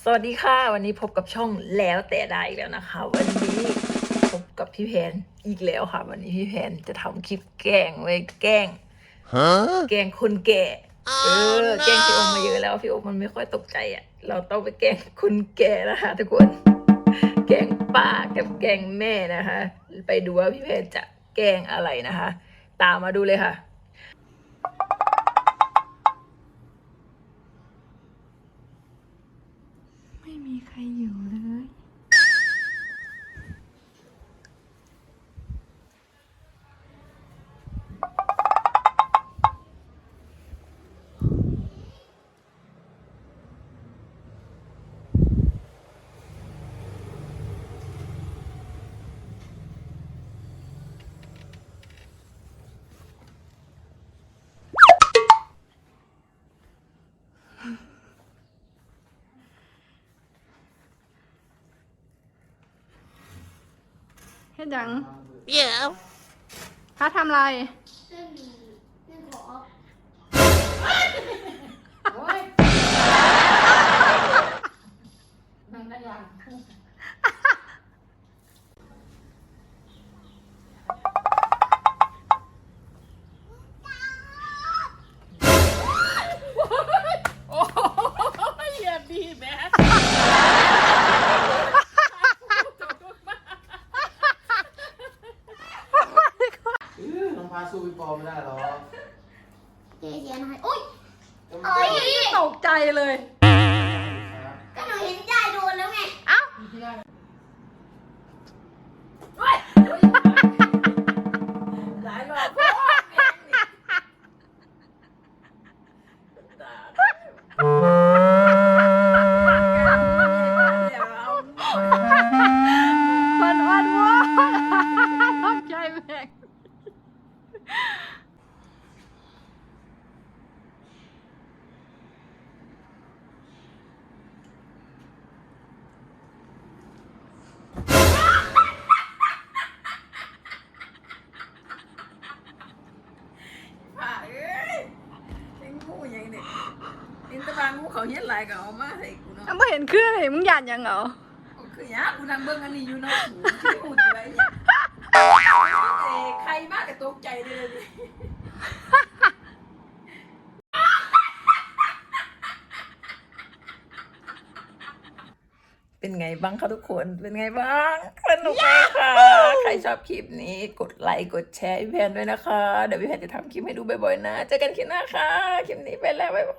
สวัสดีค่ะ วันนี้พบกับช่องแล้วแต่ได้อีกแล้วนะคะ วันนี้พบกับพี่แพนอีกแล้วค่ะ วันนี้พี่แพนจะทำคลิปแกล้งไว้แกล้ง Huh? แกล้งคนแก่ เออ แกล้งพี่โอมมาเยอะแล้วพี่โอมมันไม่ค่อยตกใจอะ เราต้องไปแกล้งคนแก่นะคะทุกคน แกล้งป้ากับแกล้งแม่นะคะ ไปดูว่าพี่แพนจะแกล้งอะไรนะคะ ตามมาดูเลยค่ะ ม่มีใครอยู่เล ฮ็ดหยัง Yeah. พระทำอะไรซึ่งซึ่งขออื้อน้อง พาสู้พี่ปอไม่ได้หรอกเจเสียหน่อยอุ้ยจะเอ้ย ตกใจเลย ก็หนูเห็นยายโดนแล้วไง เอ้า อินตะบางงูเขาเฮ็ดหลายก็เอามาให้กูเนาะไม่เห็นเครื่องเลยมึงหยาดยังเหรอก็คือหยากูนั่งเบิ่งอันนี้อยู่เนาะหูที่หูจิไรเนี่ยเอ้ยใครมากก็ตกใจเลยดิเป็นไงบ้างคะทุกคน เป็นไงบ้าง สนุกไหมคะ ใครชอบคลิปนี้ กดไลค์ กดแชร์ให้พี่แพนด้วยนะคะ เดี๋ยวพี่แพนจะทำคลิปให้ดูบ่อยๆนะ เจอกันคลิปหน้าค่ะ คลิปนี้ไปแล้ว บ๊ายบาย